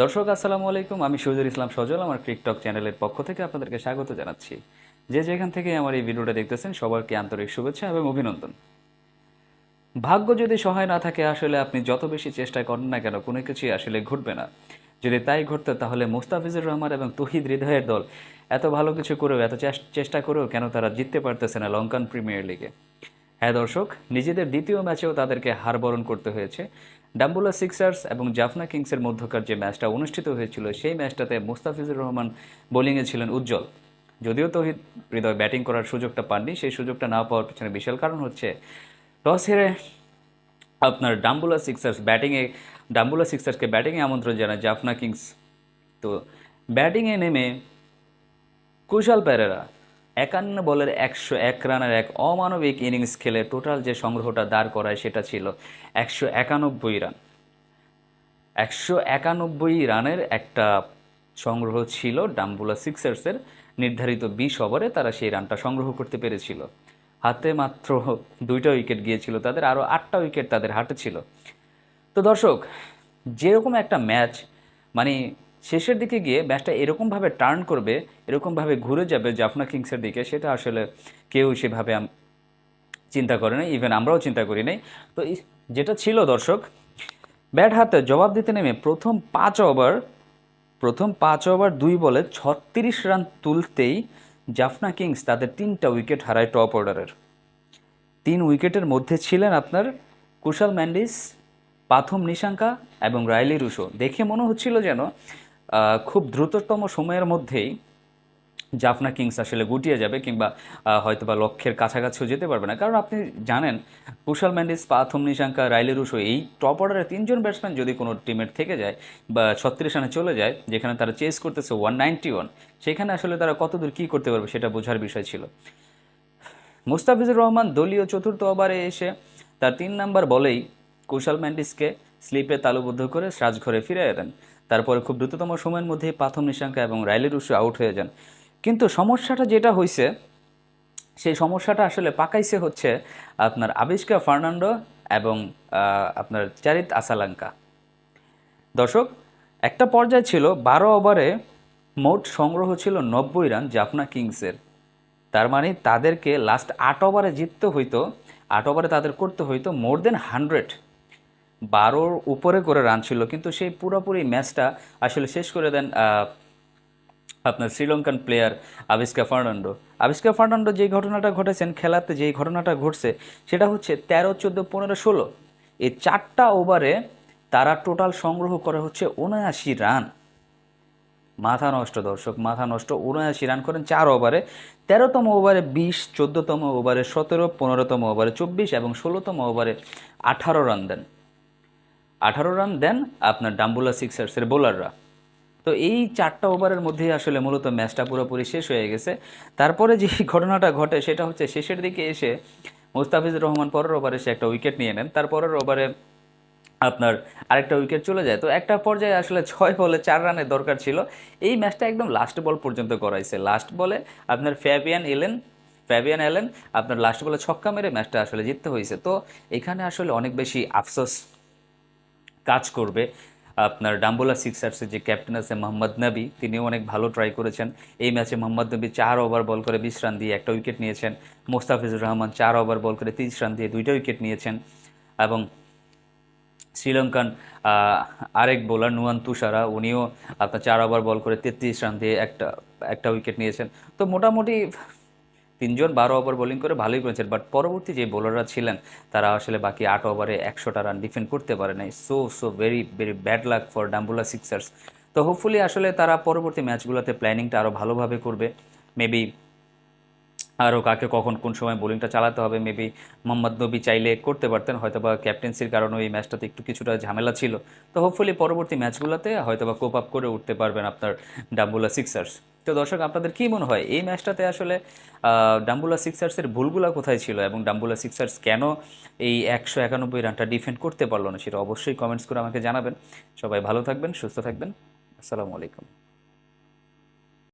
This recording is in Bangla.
দর্শক, আসসালামু আলাইকুম। আমি শহীদুল ইসলাম সজল, আমার টিকটক চ্যানেলের পক্ষ থেকে আপনাদেরকে স্বাগত জানাচ্ছি। যে যেখান থেকে আমার এই ভিডিওটা দেখতেছেন, সবাইকে আন্তরিক শুভেচ্ছা এবং অভিনন্দন। ভাগ্য যদি সহায় না থাকে, আসলে আপনি যত বেশি চেষ্টা করেন না কেন, কোনো কিছুই আসলে ঘটবে না। যদি তাই ঘটতো, তাহলে মুস্তাফিজুর রহমান এবং তহিদ হৃদয়ের দল এত ভালো কিছু করেও, এত চেষ্টা করেও কেন তারা জিততে পারতেছে না লঙ্কান প্রিমিয়ার লিগে? হ্যাঁ দর্শক, নিজেদের দ্বিতীয় ম্যাচেও তাদেরকে হার বরণ করতে হয়েছে। ডাম্বুলা সিক্সার্স এবং জাফনা কিংসের মধ্যকার যে ম্যাচটা অনুষ্ঠিত হয়েছিল, সেই ম্যাচটাতে মুস্তাফিজুর রহমান বোলিংয়ে ছিলেন উজ্জ্বল। যদিও তহিদ হৃদয় ব্যাটিং করার সুযোগটা পাননি, সেই সুযোগটা না পাওয়ার পিছনে বিশাল কারণ হচ্ছে, টস হেরে আপনার ডাম্বুলা সিক্সার্স ব্যাটিংয়ে, ডাম্বুলা সিক্সার্সকে ব্যাটিংয়ে আমন্ত্রণ জানায় জাফনা কিংস। তো ব্যাটিংয়ে নেমে কুশাল পেরেরা একান্ন বলের একশো এক রানের এক অমানবিক ইনিংস খেলে টোটাল যে সংগ্রহটা দাঁড় করায় সেটা ছিল একশো একানব্বই রান। একশো একানব্বই রানের একটা সংগ্রহ ছিল ডাম্বুলা সিক্সার্সের নির্ধারিত বিশ ওভারে তারা সেই রানটা সংগ্রহ করতে পেরেছিল। হাতে মাত্র দুইটা উইকেট গিয়েছিল, তাদের আরও আটটা উইকেট তাদের হাতে ছিল। তো দর্শক, যেরকম একটা ম্যাচ মানে শেষের দিকে গিয়ে ম্যাচটা এরকমভাবে টার্ন করবে, এরকমভাবে ঘুরে যাবে জাফনা কিংসের দিকে, সেটা আসলে কেউ সেভাবে চিন্তা করে নাই ইভেন আমরাও চিন্তা করি নাই। তো যেটা ছিল দর্শক, ব্যাট হাতে জবাব দিতে নেমে প্রথম পাঁচ ওভার, প্রথম পাঁচ ওভার দুই বলে ছত্রিশ রান তুলতেই জাফনা কিংস তাদের তিনটা উইকেট হারায় টপ অর্ডারের। তিন উইকেটের মধ্যে ছিলেন আপনার কুশাল ম্যান্ডিস, পাথম নিশাঙ্কা এবং রাইলি রুশো। দেখে মনে হচ্ছিল যেন খুব দ্রুততম সময়ের মধ্যেই জাফনা কিংস আসলে গুটিয়ে যাবে কিংবা হয়তো বা লক্ষ্যের কাছাকাছিও যেতে পারবে না। কারণ আপনি জানেন, কুশাল ম্যান্ডিস পাথম নিশাঙ্কা রাইলি রুশো এই টপ অর্ডারের তিনজন ব্যাটসম্যান যদি কোনো টিমের থেকে যায় বা ছত্রিশ রানে চলে যায়, যেখানে তারা চেস করতেছে ওয়ান নাইনটি ওয়ান সেখানে আসলে তারা কতদূর কী করতে পারবে সেটা বোঝার বিষয় ছিল। মুস্তাফিজুর রহমান দলীয় চতুর্থ ওভারে এসে তার তিন নাম্বার বলেই কুশাল ম্যান্ডিসকে স্লিপে তালুবদ্ধ করে সাজঘরে ফিরে দেন। তারপরে খুব দ্রুততম সময়ের মধ্যে পাথম নিশাঙ্কা এবং রাইলি রুশু আউট হয়ে যান। কিন্তু সমস্যাটা যেটা হয়েছে সেই সমস্যাটা আসলে পাকাইছে হচ্ছে আপনার আবিষ্কা ফার্নান্ডো এবং আপনার চারিত আসালাঙ্কা। দর্শক, একটা পর্যায়ে ছিল বারো ওভারে মোট সংগ্রহ ছিল নব্বই রান জাফনা কিংসের। তার মানে তাদেরকে লাস্ট আট ওভারে জিততে হইতো, আট ওভারে তাদের করতে হইতো মোর দেন হান্ড্রেড বারোর উপরে করে রান ছিল, কিন্তু সেই পুরোপুরি ম্যাচটা আসলে শেষ করে দেন আপনার Sri Lankan player Avishka Fernando. Avishka Fernando যে ঘটনাটা ঘটেছেন, খেলাতে যেই ঘটনাটা ঘটছে, সেটা হচ্ছে তেরো, চোদ্দ, পনেরো, ষোলো। এই চারটা ওভারে তারা টোটাল সংগ্রহ করা হচ্ছে উনআশি রান মাথা নষ্ট দর্শক, মাথা নষ্ট, উনআশি রান করেন চার ওভারে তেরোতম ওভারে বিশ, চোদ্দোতম ওভারে সতেরো, পনেরোতম ওভারে চব্বিশ এবং ষোলোতম ওভারে আঠারো রান দেন। আঠারো রান দেন আপনার ডাম্বুলা সিক্সার্সের বোলাররা। তো এই চারটা ওভারের মধ্যেই আসলে মূলত ম্যাচটা পুরোপুরি শেষ হয়ে গেছে। তারপরে যে ঘটনাটা ঘটে সেটা হচ্ছে শেষের দিকে এসে মুস্তাফিজুর রহমান পরের ওভারে সে একটা উইকেট নিয়ে নেন। তারপরের ওভারে আপনার আরেকটা উইকেট চলে যায়। তো একটা পর্যায়ে আসলে ছয় বলে চার রানের দরকার ছিল। এই ম্যাচটা একদম লাস্ট বল পর্যন্ত করাইছে লাস্ট বলে আপনার ফ্যাবিয়ান এলেন ফ্যাবিয়ান এলেন, আপনার লাস্ট বলে ছক্কা মেরে ম্যাচটা আসলে জিততে হয়েছে। তো এখানে আসলে অনেক বেশি আফসোস কাজ করবে। আপনার ডাম্বোলা সিক্সার্সের যে ক্যাপ্টেন আছে মোহাম্মদ নবী, তিনিও অনেক ভালো ট্রাই করেছেন। এই ম্যাচে মোহাম্মদ নবী চার ওভার বল করে বিশ রান দিয়ে একটা উইকেট নিয়েছেন। মোস্তাফিজুর রহমান চার ওভার বল করে তিরিশ রান দিয়ে দুইটা উইকেট নিয়েছেন। এবং শ্রীলঙ্কান আরেক বোলার নুয়ান তুষারা, উনিও আপনার চার ওভার বল করে তেত্রিশ রান দিয়ে একটা একটা উইকেট নিয়েছেন। তো মোটামুটি তিনজন বারো ওভার বোলিং করে ভালোই করেছেন বাট পরবর্তী যে বোলাররা ছিলেন, তারা আসলে বাকি আট ওভারে একশোটা রান ডিফেন্ড করতে পারে নাই। So so very very bad luck for Dambulla sixers তো হোপফুলি আসলে তারা পরবর্তী ম্যাচগুলোতে প্ল্যানিংটা আরও ভালোভাবে করবে। মেবি আরও কাকে কখন কোন সময় বোলিংটা চালাতে হবে মেবি মোহাম্মদ নবী চাইলে করতে পারতেন হয়তো বা ক্যাপ্টেন্সির কারণে এই ম্যাচটাতে একটু কিছুটা ঝামেলা ছিল। তো হোপফুলি পরবর্তী ম্যাচগুলোতে হয়তো বা কোপ আপ করে উঠতে পারবেন আপনার ডাম্বুলা সিক্সার্স তো দর্শক, আপনাদের কী মনে হয়, এই ম্যাচটাতে আসলে ডাম্বুলা সিক্সার্সের ভুলগুলো কোথায় ছিল এবং ডাম্বুলা সিক্সার্স কেন এই একশো একানব্বই রানটা ডিফেন্ড করতে পারল না, সেটা অবশ্যই কমেন্টস করে আমাকে জানাবেন। সবাই ভালো থাকবেন, সুস্থ থাকবেন। আসসালামু আলাইকুম।